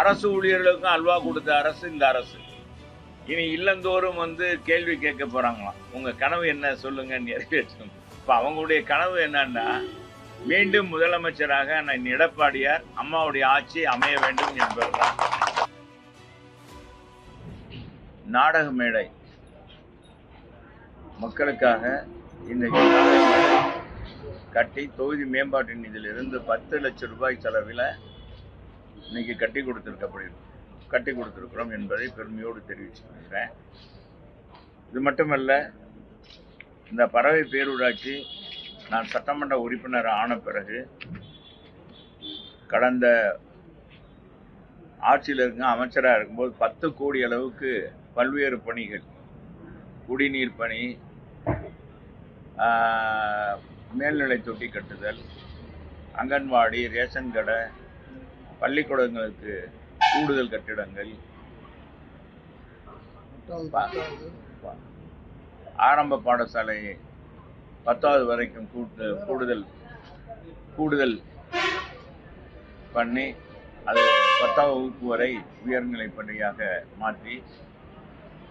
அரசு ஊழியர்களுக்கும் அல்வா கொடுத்த அரசு இந்த அரசு. இனி இல்லந்தோறும் வந்து கேள்வி கேட்க போறாங்களாம். உங்க கனவு என்ன சொல்லுங்க நிறைவேற்றும். இப்ப அவங்களுடைய கனவு என்னன்னா மீண்டும் முதலமைச்சராக நான் எடப்பாடியார் அம்மாவுடைய ஆட்சி அமைய வேண்டும் என்பதுதான். நாடக மேடை. மக்களுக்காக இந்த கட்டி தொகுதி மேம்பாட்டு நிதியிலிருந்து பத்து லட்சம் ரூபாய் செலவில் இன்னைக்கு கட்டி கொடுத்துருக்கப்படி கட்டி கொடுத்துருக்கிறோம் என்பதை பெருமையோடு தெரிவிச்சுக்கிறேன் இது மட்டுமல்ல இந்த பறவை பேரூராட்சி நான் சட்டமன்ற உறுப்பினர் ஆன பிறகு கடந்த ஆட்சியில் இருக்க அமைச்சராக இருக்கும்போது பத்து கோடி அளவுக்கு பல்வேறு பணிகள் குடிநீர் பணி மேல்நிலை தொட்டி கட்டுதல் அங்கன்வாடி ரேஷன் கடை பள்ளிக்கூடங்களுக்கு கூடுதல் கட்டிடங்கள். ஆரம்ப பாடசாலை பத்தாவது வரைக்கும் கூட்டு கூடுதல் கூடுதல் பண்ணி அது பத்தாவது வகுப்பு வரை உயர்நிலை பள்ளியாக மாற்றி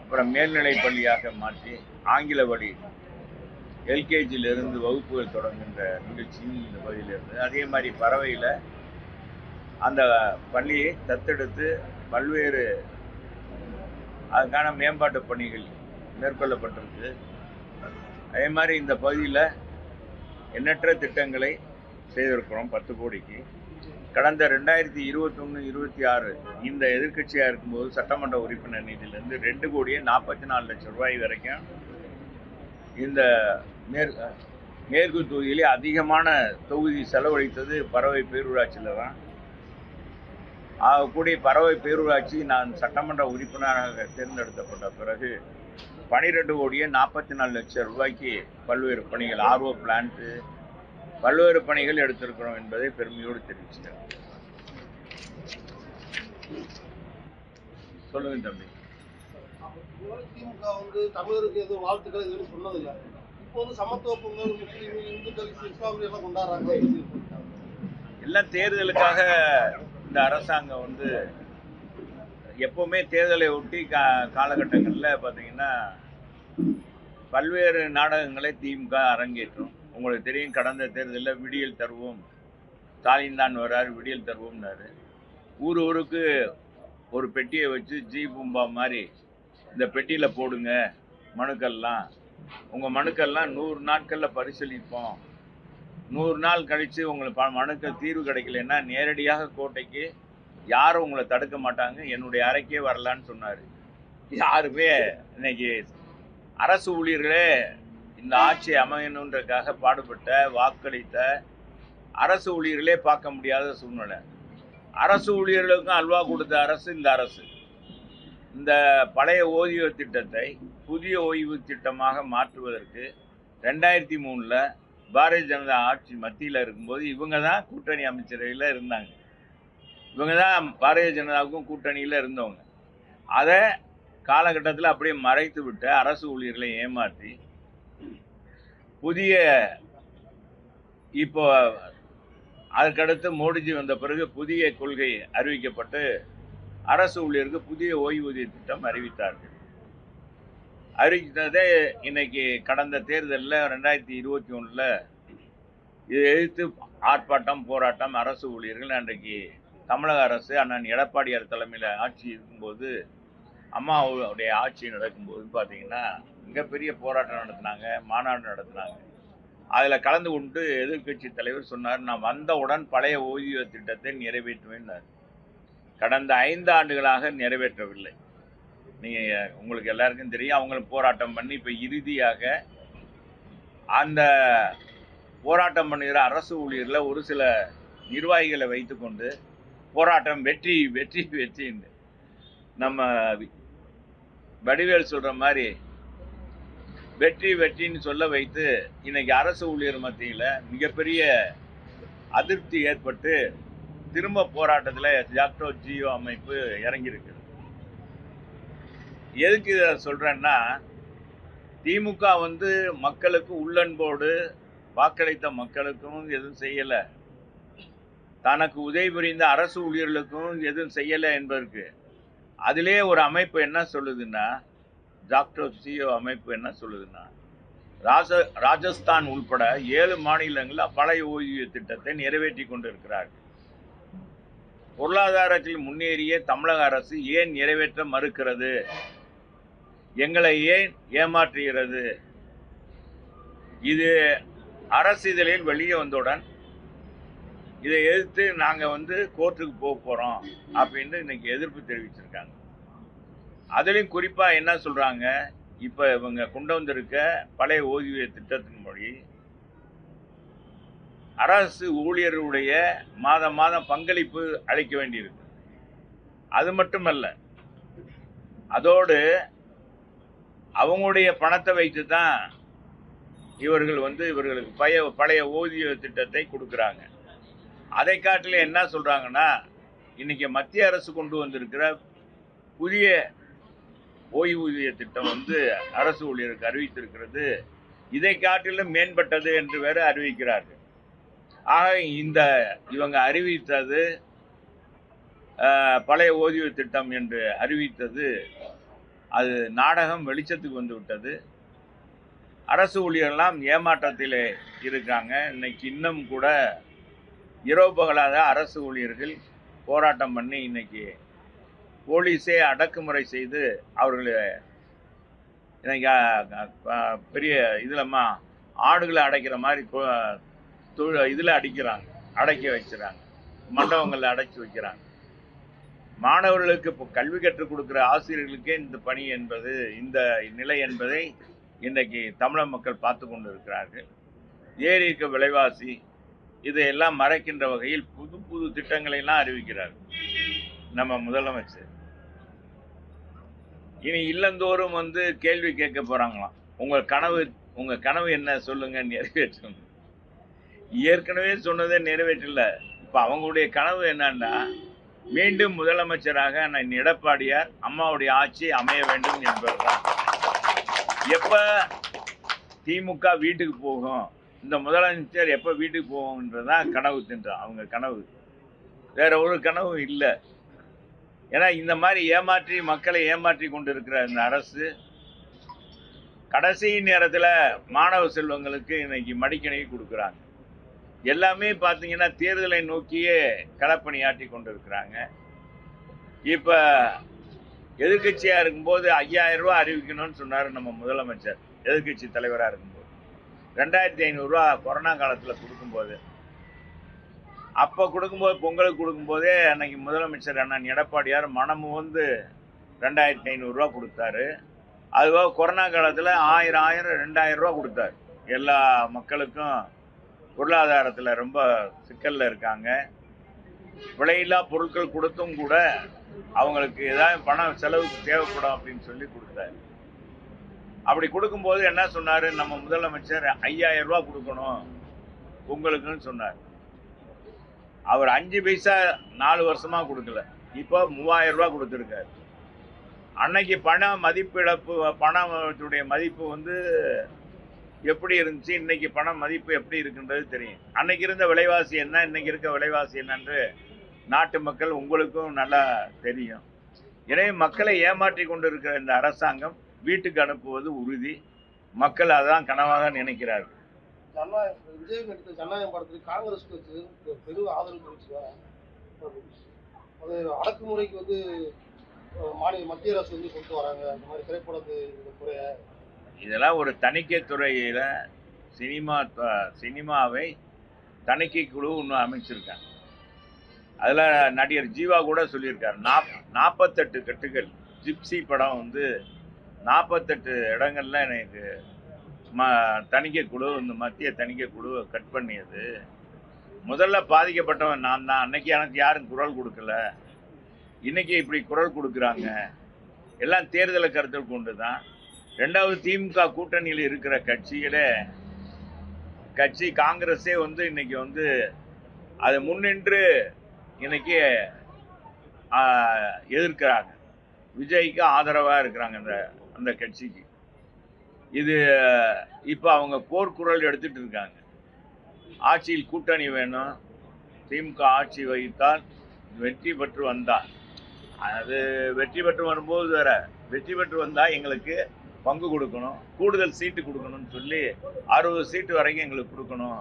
அப்புறம் மேல்நிலை பள்ளியாக மாற்றி ஆங்கில வழி எல்கேஜியிலிருந்து வகுப்புகள் தொடங்குகின்ற நிகழ்ச்சியும் இந்த பகுதியில் இருந்தது அதே மாதிரி பறவையில் அந்த பள்ளியை தத்தெடுத்து பல்வேறு அதுக்கான மேம்பாட்டு பணிகள் மேற்கொள்ளப்பட்டிருக்கு. அதே மாதிரி இந்த பகுதியில் எண்ணற்ற திட்டங்களை செய்திருக்கிறோம் பத்து கோடிக்கு. கடந்த ரெண்டாயிரத்தி இருபத்தொன்று இருபத்தி ஆறு இந்த எதிர்க்கட்சியாக இருக்கும்போது சட்டமன்ற உறுப்பினர் நிதியிலேருந்து ரெண்டு கோடியே நாற்பத்தி நாலு லட்சம் ரூபாய் வரைக்கும் இந்த மேற் மேற்கு தொகுதியிலே அதிகமான தொகுதி செலவழித்தது பறவை பேரூராட்சியில் தான். ஆகக்கூடிய பறவை பேரூராட்சி நான் சட்டமன்ற உறுப்பினராக தேர்ந்தெடுக்கப்பட்ட பிறகு பனிரெண்டு கோடியே நாற்பத்தி நாலு லட்சம் ரூபாய்க்கு பல்வேறு பணிகள் ஆர்ஓ பிளான்ட்டு பல்வேறு பணிகள் எடுத்திருக்கிறோம் என்பதை பெருமையோடு தெரிவிச்சுக்கிறேன். சொல்லுங்க தம்பி. திமுக வந்து தமிழருக்கு எதுவும் வாழ்த்துக்கள் எதுவும் சொன்னதில்லை. இப்போ வந்து சமத்துவ பொங்கல் முஸ்லீம் இந்துக்கள் இஸ்லாமிய எல்லாம் கொண்டாடுறாங்க. எல்லாம் தேர்தலுக்காக இந்த அரசாங்கம் வந்து எப்போவுமே தேர்தலை ஒட்டி கா காலகட்டங்களில் பார்த்தீங்கன்னா பல்வேறு நாடகங்களை திமுக அரங்கேற்றும். உங்களுக்கு தெரியும் கடந்த தேர்தலில் விடியல் தருவோம் ஸ்டாலின் தான் வர்றார் விடியல் தருவோம்னாரு. ஊர் ஊருக்கு ஒரு பெட்டியை வச்சு ஜி பூம்பா மாதிரி இந்த பெட்டியில் போடுங்க மனுக்கள்லாம். உங்கள் மனுக்கள்லாம் நூறு நாட்களில் பரிசீலிப்போம் நூறு நாள் கழித்து உங்களுக்கு ப- தீர்வு கிடைக்கலன்னா நேரடியாக கோட்டைக்கு யாரும் உங்களை தடுக்க மாட்டாங்க. என்னுடைய அறைக்கே வரலான்னு சொன்னார். யாருமே இன்னைக்கு அரசு ஊழியர்களே இந்த ஆட்சி அமையணுன்றதுக்காக பாடுபட்ட வாக்களித்த அரசு ஊழியர்களே பார்க்க முடியாத சூழ்நிலை. அரசு ஊழியர்களுக்கும் அல்வா கொடுத்த அரசு இந்த அரசு. இந்த பழைய ஓய்வு திட்டத்தை புதிய ஓய்வு திட்டமாக மாற்றுவதற்கு ரெண்டாயிரத்தி மூணில் பாரதிய ஜனதா ஆட்சி மத்தியில் இருக்கும்போது இவங்க தான் கூட்டணி அமைச்சரவையில் இருந்தாங்க. இவங்க தான் பாரதிய ஜனதாவுக்கும் கூட்டணியில் இருந்தவங்க. அதை காலகட்டத்தில் அப்படியே மறைத்து விட்டு அரசு ஊழியர்களை ஏமாற்றி புதிய இப்போ அதற்கடுத்து மோடிஜி வந்த பிறகு புதிய கொள்கை அறிவிக்கப்பட்டு அரசு ஊழியருக்கு புதிய ஓய்வூதிய திட்டம் அறிவித்தார்கள். அறிவித்ததே இன்னைக்கு கடந்த தேர்தலில் ரெண்டாயிரத்தி இருபத்தி ஒன்றில் இதை எதிர்த்து ஆர்ப்பாட்டம் போராட்டம் அரசு ஊழியர்கள் அன்றைக்கு தமிழக அரசு அண்ணன் எடப்பாடியார் தலைமையில் ஆட்சி இருக்கும்போது அம்மாவுடைய ஆட்சி நடக்கும்போது பார்த்தீங்கன்னா மிகப்பெரிய போராட்டம் நடத்தினாங்க மாநாடு நடத்தினாங்க. அதில் கலந்து கொண்டு எதிர்க்கட்சி தலைவர் சொன்னார் நான் வந்தவுடன் பழைய ஓய்வூதிய திட்டத்தை நிறைவேற்றுவேன்னார். கடந்த ஐந்து ஆண்டுகளாக நிறைவேற்றவில்லை. நீங்கள் உங்களுக்கு எல்லாருக்கும் தெரியும் அவங்களும் போராட்டம் பண்ணி இப்போ இறுதியாக அந்த போராட்டம் பண்ணுகிற அரசு ஊழியரில் ஒரு சில நிர்வாகிகளை வைத்துக்கொண்டு போராட்டம் வெற்றி வெற்றி வெற்றின்னு நம்ம வடிவேல் சொல்கிற மாதிரி வெற்றி வெற்றின்னு சொல்ல வைத்து இன்னைக்கு அரசு ஊழியர் மத்தியில் மிகப்பெரிய அதிருப்தி ஏற்பட்டு திரும்ப போராட்டத்தில் ஜாக்டோ ஜியோ அமைப்பு இறங்கியிருக்குது எதுக்கு இதை சொல்கிறேன்னா திமுக வந்து மக்களுக்கு உள்ளன்போடு வாக்களித்த மக்களுக்கும் எதுவும் செய்யலை. தனக்கு உதவி புரிந்த அரசு ஊழியர்களுக்கும் எதுவும் செய்யலை என்பதற்கு. அதிலே ஒரு அமைப்பு என்ன சொல்லுதுன்னா டாக்டர் சிஓ அமைப்பு என்ன சொல்லுதுன்னா ராஜ ராஜஸ்தான் உள்பட ஏழு மாநிலங்களில் பழைய ஓய்வூதிய திட்டத்தை நிறைவேற்றி கொண்டிருக்கிறார்கள். பொருளாதாரத்தில் முன்னேறிய தமிழக அரசு ஏன் நிறைவேற்ற மறுக்கிறது? எங்களை ஏன் ஏமாற்றுகிறது? இது அரசிதழில் வெளியே வந்தவுடன் இதை எதிர்த்து நாங்கள் வந்து கோர்ட்டுக்கு போக போகிறோம் அப்படின்னு இன்னைக்கு எதிர்ப்பு தெரிவிச்சிருக்காங்க. அதுலேயும் குறிப்பாக என்ன சொல்கிறாங்க இப்போ இவங்க கொண்டு வந்திருக்க பழைய ஓய்வூதிய திட்டத்தின் மொழி அரசு ஊழியர்களுடைய மாதம் மாதம் பங்களிப்பு அளிக்க வேண்டியிருக்கு. அது மட்டுமல்ல அதோடு அவங்களுடைய பணத்தை வைத்து தான் இவர்கள் வந்து இவர்களுக்கு பழைய பழைய ஓதிய திட்டத்தை கொடுக்குறாங்க. அதை காட்டிலும் என்ன சொல்கிறாங்கன்னா இன்றைக்கி மத்திய அரசு கொண்டு வந்திருக்கிற புதிய ஓய்வூதிய திட்டம் வந்து அரசு ஊழியருக்கு அறிவித்திருக்கிறது. இதை காட்டிலும் மேம்பட்டது என்று வேறு அறிவிக்கிறார்கள். ஆக இந்த இவங்க அறிவித்தது பழைய ஓய்வு திட்டம் என்று அறிவித்தது அது நாடகம் வெளிச்சத்துக்கு வந்து விட்டது. அரசு ஊழியர்லாம் ஏமாற்றத்திலே இருக்காங்க. இன்னைக்கு இன்னும் கூட இரவு பகலாக அரசு ஊழியர்கள் போராட்டம் பண்ணி இன்னைக்கு போலீஸே அடக்குமுறை செய்து அவர்களை இன்னைக்கு பெரிய இதில்மா ஆடுகளை அடைக்கிற மாதிரி இதில் அடிக்கிறாங்க. அடக்கி வச்சுறாங்க. மண்டபங்களில் அடைச்சி வைக்கிறாங்க. மாணவர்களுக்கு இப்போ கல்வி கற்றுக் கொடுக்குற ஆசிரியர்களுக்கே இந்த பணி என்பது இந்த நிலை என்பதை இன்றைக்கு தமிழக மக்கள் பார்த்து கொண்டு இருக்கிறார்கள் ஏறி இருக்க விலைவாசி இதையெல்லாம் மறைக்கின்ற வகையில் புது புது திட்டங்களை எல்லாம் அறிவிக்கிறார் நம்ம முதலமைச்சர். இனி இல்லந்தோறும் வந்து கேள்வி கேட்க போகிறாங்களாம் உங்க கனவு உங்க கனவு என்ன சொல்லுங்க நிறைவேற்றணும் ஏற்கனவே சொன்னதே நிறைவேற்றல. இப்ப அவங்களுடைய கனவு என்னன்னா மீண்டும் முதலமைச்சராக நான் எடப்பாடியார் அம்மாவுடைய ஆட்சி அமைய வேண்டும் என்பதுதான். எப்ப திமுக வீட்டுக்கு போகும் இந்த முதலமைச்சர் எப்ப வீட்டுக்கு போகும்ன்றதான் கனவு தின்றான் அவங்க கனவு. வேற ஒரு கனவும் இல்லை. ஏன்னா இந்த மாதிரி ஏமாற்றி மக்களை ஏமாற்றி கொண்டிருக்கிற இந்த அரசு கடைசி நேரத்தில் மாணவ செல்வங்களுக்கு இன்னைக்கு மடிக்கணி கொடுக்குறாங்க. எல்லாமே பார்த்தீங்கன்னா தேர்தலை நோக்கியே களப்பணியாற்றி கொண்டிருக்கிறாங்க. இப்போ எதிர்கட்சியாக இருக்கும்போது ஐயாயிரம் ரூபா அறிவிக்கணும்னு சொன்னார் நம்ம முதலமைச்சர் எதிர்கட்சி தலைவராக இருக்கும்போது. ரெண்டாயிரத்தி ஐநூறுரூவா கொரோனா காலத்தில் கொடுக்கும்போது. அப்போ கொடுக்கும்போது பொங்கலுக்கு கொடுக்கும்போதே அன்னைக்கு முதலமைச்சர் அண்ணன் எடப்பாடியார் மனமு வந்து ரெண்டாயிரத்தி ஐநூறுரூவா கொடுத்தாரு. அதுபோக கொரோனா காலத்தில் ஆயிரம் ஆயிரம் ரெண்டாயிரம் ரூபா கொடுத்தாரு. எல்லா மக்களுக்கும் பொருளாதாரத்தில் ரொம்ப சிக்கலில் இருக்காங்க. விலையில்லா பொருட்கள் கொடுத்தும் கூட அவங்களுக்கு ஏதாவது பணம் செலவுக்கு தேவைப்படும் அப்படின்னு சொல்லி கொடுத்தாரு. அப்படி கொடுக்கும்போது என்ன சொன்னார்? நம்ம முதலமைச்சர் ஐயாயிரம் ரூபா கொடுக்கணும் உங்களுக்குன்னு சொன்னார். அவர் அஞ்சு பைசா நாலு வருஷமாக கொடுக்கல. இப்போ மூவாயிரம் ரூபா கொடுத்துருக்காரு. அன்னைக்கு பண மதிப்பிழப்பு பணத்துடைய மதிப்பு வந்து எப்படி இருந்துச்சு இன்னைக்கு பணம் மதிப்பு எப்படி இருக்குன்றது தெரியும். அன்னைக்கு இருந்த விலைவாசி என்ன இன்னைக்கு இருக்க விலைவாசி என்னன்று நாட்டு மக்கள் உங்களுக்கும் நல்லா தெரியும். எனவே மக்களை ஏமாற்றி கொண்டிருக்கிற இந்த அரசாங்கம் வீட்டுக்கு அனுப்புவது உறுதி. மக்கள் அதான் கனவாக நினைக்கிறார்கள். ஜனநாயகம் விஜய் நடித்த ஜனநாயகம் படத்துக்கு காங்கிரஸ் பெரும் ஆதரவு அது அடக்குமுறைக்கு வந்து மாநில மத்திய அரசு வந்து கொண்டு வராங்க. அந்த மாதிரி திரைப்படத்து இந்த இதெல்லாம் ஒரு தணிக்கை துறையில் சினிமா சினிமாவை தணிக்கை குழு ஒன்று அமைச்சிருக்காங்க. அதில் நடிகர் ஜீவா கூட சொல்லியிருக்காரு. நாப் நாற்பத்தெட்டு கட்டுகள். ஜிப்சி படம் வந்து நாற்பத்தெட்டு இடங்கள்ல எனக்கு ம தணிக்கை குழு இந்த மத்திய தணிக்கை குழு கட் பண்ணியது. முதல்ல பாதிக்கப்பட்டவன் நான் தான். அன்னைக்கு எனக்கு யாரும் குரல் கொடுக்கல. இன்னைக்கு இப்படி குரல் கொடுக்குறாங்க. எல்லாம் தேர்தலை கருத்தில் கொண்டு தான் ரெண்டாவது திமுக கூட்டணியில் இருக்கிற கட்சிகளே கட்சி காங்கிரஸே வந்து இன்னைக்கு வந்து அதை முன்னின்று இன்னைக்கு எதிர்க்கிறாங்க. விஜய்க்கு ஆதரவாக இருக்கிறாங்க அந்த அந்த கட்சிக்கு. இது இப்போ அவங்க போர்க்குரல் எடுத்துகிட்டு இருக்காங்க. ஆட்சியில் கூட்டணி வேணும். திமுக ஆட்சி வகித்தால் வெற்றி பெற்று வந்தால். அது வெற்றி பெற்று வரும்போது வேற வெற்றி பெற்று வந்தால் எங்களுக்கு பங்கு கொடுக்கணும் கூடுதல் சீட்டு கொடுக்கணும்னு சொல்லி அறுபது சீட்டு வரைக்கும் எங்களுக்கு கொடுக்கணும்.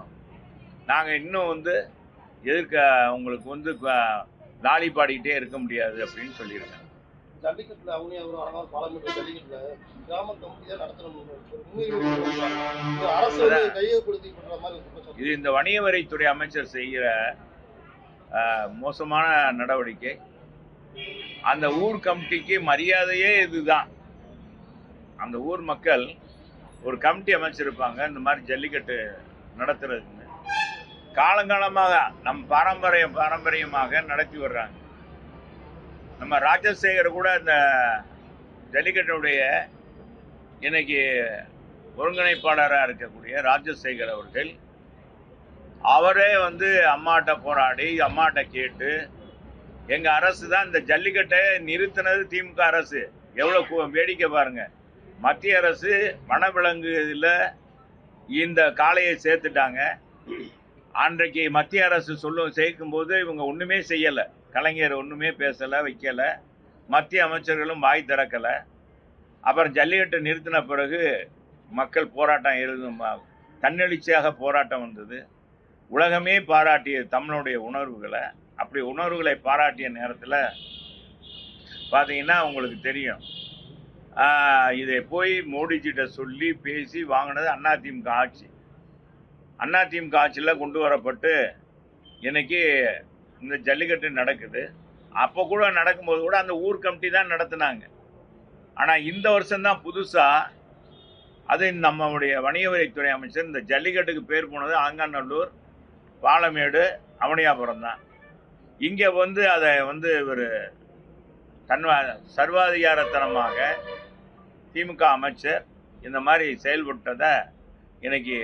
நாங்கள் இன்னும் வந்து எதிர்க்க உங்களுக்கு வந்து லாலி பாடிக்கிட்டே இருக்க முடியாது அப்படின்னு சொல்லியிருக்காங்க ஜல்லிக்கட்டுல அவங்க ஒரு அழகான பாராளுமன்ற ஜல்லிக்கட்டுல கிராம கமிட்டி தான் நடத்தணும் ஒரு முன்னுரிமை கொடுக்கணும். இது அரசு பண்ற மாதிரி இந்த வணிக வரித்துறை அமைச்சர் செய்கிற மோசமான நடவடிக்கை. அந்த ஊர் கமிட்டிக்கு மரியாதையே இதுதான். அந்த ஊர் மக்கள் ஒரு கமிட்டி அமைச்சிருப்பாங்க இந்த மாதிரி ஜல்லிக்கட்டு நடத்துறதுன்னு. காலங்காலமாக நம் பாரம்பரிய பாரம்பரியமாக நடத்தி வர்றாங்க. நம்ம ராஜசேகர் கூட இந்த ஜல்லிக்கட்டுடைய இன்னைக்கு ஒருங்கிணைப்பாளராக இருக்கக்கூடிய ராஜசேகர் அவர்கள் அவரே வந்து அம்மாட்ட போராடி அம்மாட்ட கேட்டு எங்கள் அரசு தான் இந்த ஜல்லிக்கட்டை நிறுத்தினது திமுக அரசு. எவ்வளோ வேடிக்கை பாருங்கள் மத்திய அரசு வனவிலங்கு இதில் இந்த காளையை சேர்த்துட்டாங்க. அன்றைக்கு மத்திய அரசு சொல்லும் சேர்க்கும்போது இவங்க ஒன்றுமே செய்யலை. கலைஞர் ஒன்றுமே பேசலை வைக்கலை. மத்திய அமைச்சர்களும் வாய் திறக்கலை. அப்புறம் ஜல்லிக்கட்டு நிறுத்தின பிறகு மக்கள் போராட்டம் எழுதும் தன்னெழுச்சியாக போராட்டம் வந்தது. உலகமே பாராட்டிய தமிழனுடைய உணர்வுகளை. அப்படி உணர்வுகளை பாராட்டிய நேரத்தில் பார்த்தீங்கன்னா உங்களுக்கு தெரியும். இதை போய் மோடிஜிட்ட சொல்லி பேசி வாங்கினது அதிமுக ஆட்சி. அதிமுக ஆட்சியில் கொண்டு வரப்பட்டு இன்னைக்கு இந்த ஜல்லிக்கட்டு நடக்குது. அப்போ கூட நடக்கும்போது கூட அந்த ஊர் கமிட்டி தான் நடத்துனாங்க. ஆனால் இந்த வருஷம்தான் புதுசாக அது நம்மளுடைய வணிக வரித்துறை அமைச்சர் இந்த ஜல்லிக்கட்டுக்கு பேர் போனது ஆங்காநல்லூர் பாலமேடு அவனியாபுரம் தான். இங்கே வந்து அதை வந்து ஒரு தன்வா சர்வாதிகாரத்தனமாக திமுக அமைச்சர் இந்த மாதிரி செயல்பட்டதை இன்னைக்கு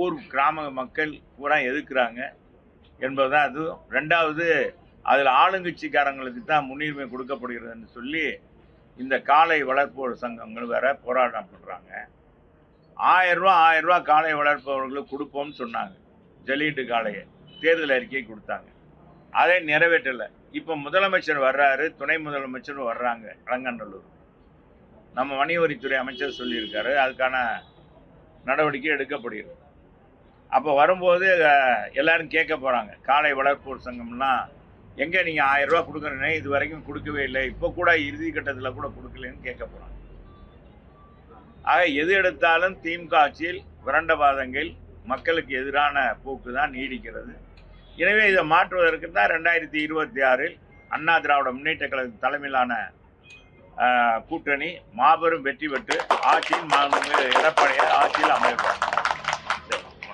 ஊர் கிராம மக்கள் பூரா எதிர்க்கிறாங்க என்பதுதான் அது. ரெண்டாவது அதில் ஆளுங்கட்சிக்காரங்களுக்கு தான் முன்னுரிமை கொடுக்கப்படுகிறதுன்னு சொல்லி இந்த காளை வளர்ப்போர் சங்கங்கள் வேற போராட்டம் பண்ணுறாங்க ஆயிரரூவா ஆயிரரூவா ஆயிரம் காளை வளர்ப்பவர்களுக்கு கொடுப்போம்னு சொன்னாங்க. ஜல்லிட்டு காளையை தேர்தல் அறிக்கை கொடுத்தாங்க. அதை நிறைவேற்றலை. இப்போ முதலமைச்சர் வர்றாரு துணை முதலமைச்சர் வர்றாங்க அலங்காநல்லூர் நம்ம வணிக வரித்துறை அமைச்சர் சொல்லியிருக்காரு அதுக்கான நடவடிக்கை எடுக்கப்படுகிறது. அப்போ வரும்போது எல்லாரும் கேட்க போகிறாங்க காளை வளர்ப்போர் சங்கம்லாம் எங்கே நீங்கள் ஆயிரம் ரூபா இது வரைக்கும் கொடுக்கவே இல்லை. இப்போ கூட இறுதி கட்டத்தில் கூட கொடுக்கலன்னு கேட்க போகிறாங்க ஆக எது எடுத்தாலும் திமுக ஆட்சியில் விரண்டவாதங்கள் மக்களுக்கு எதிரான போக்கு தான் நீடிக்கிறது. எனவே இதை மாற்றுவதற்கு தான் ரெண்டாயிரத்தி இருபத்தி ஆறில் அண்ணா திராவிட முன்னேற்ற கழக தலைமையிலான கூட்டணி மாபெரும் வெற்றி பெற்று ஆட்சியில் எடப்பாடியார் ஆட்சியில் அமைப்பார்